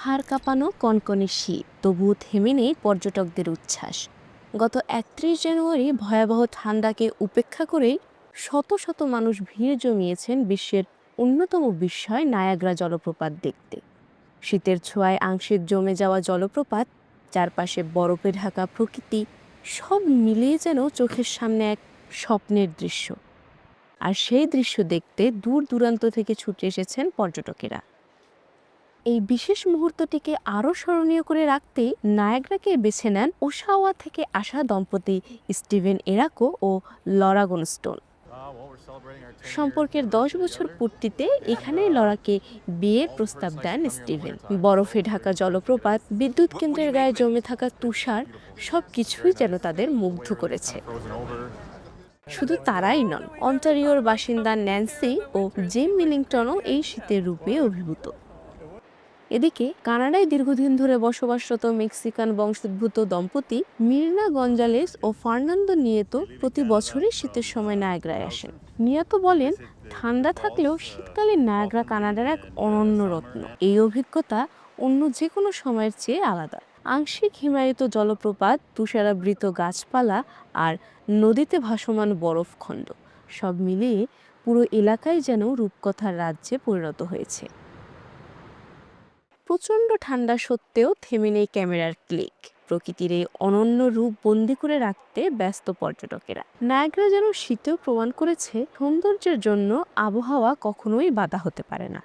হাড় কাঁপানো কনকনে শীত, তবুও থেমে নেই পর্যটকদের উচ্ছ্বাস। গত একত্রিশ জানুয়ারি ভয়াবহ ঠান্ডাকে উপেক্ষা করেই শত শত মানুষ ভিড় জমিয়েছেন বিশ্বের অন্যতম বিস্ময় নায়াগ্রা জলপ্রপাত দেখতে। শীতের ছোঁয়ায় আংশিক জমে যাওয়া জলপ্রপাত, চারপাশে বরফে ঢাকা প্রকৃতি, সব মিলিয়ে যেন চোখের সামনে এক স্বপ্নের দৃশ্য। আর সেই দৃশ্য দেখতে দূর দূরান্ত থেকে ছুটে এসেছেন পর্যটকেরা। এই বিশেষ মুহূর্তটিকে আরও স্মরণীয় করে রাখতে নায়াগ্রাকে বেছে নেন ওশাওয়া থেকে আসা দম্পতি স্টিভেন এরাকো ও লরা গনস্টোন। সম্পর্কের দশ বছর পূর্তিতে এখানেই লরাকে বিয়ের প্রস্তাব দেন স্টিভেন। বরফে ঢাকা জলপ্রপাত, বিদ্যুৎ কেন্দ্রের গায়ে জমে থাকা তুষার সব কিছুই যেন তাদের মুগ্ধ করেছে। শুধু তারাই নন, অন্টারিওর বাসিন্দা ন্যান্সি ও জেম মিলিংটনও এই শীতের রূপে অভিভূত। এদিকে কানাডায় দীর্ঘদিন ধরে বসবাসরত মেক্সিকান বংশোদ্ভূত দম্পতি মির্না গঞ্জালেস ও ফার্নান্দো নিয়েতো প্রতি বছরই শীতের সময় নায়াগ্রায় আসেন। নিয়াতো বলেন, ঠান্ডা থাকলেও শীতকালে নায়াগ্রা কানাডার এক অনন্য রত্ন। এই অভিজ্ঞতা অন্য যে কোনো সময়ের চেয়ে আলাদা। আংশিক হিমায়িত জলপ্রপাত, তুষারাবৃত গাছপালা আর নদীতে ভাসমান বরফখণ্ড সব মিলিয়ে পুরো এলাকায় যেন রূপকথার রাজ্যে পরিণত হয়েছে। প্রচণ্ড ঠান্ডা সত্ত্বেও থেমে নেই ক্যামেরার ক্লিক। প্রকৃতির এই অনন্য রূপ বন্দি করে রাখতে ব্যস্ত পর্যটকেরা। নায়াগ্রা যেন শীতেও প্রমাণ করেছে, সৌন্দর্যের জন্য আবহাওয়া কখনোই বাধা হতে পারে না।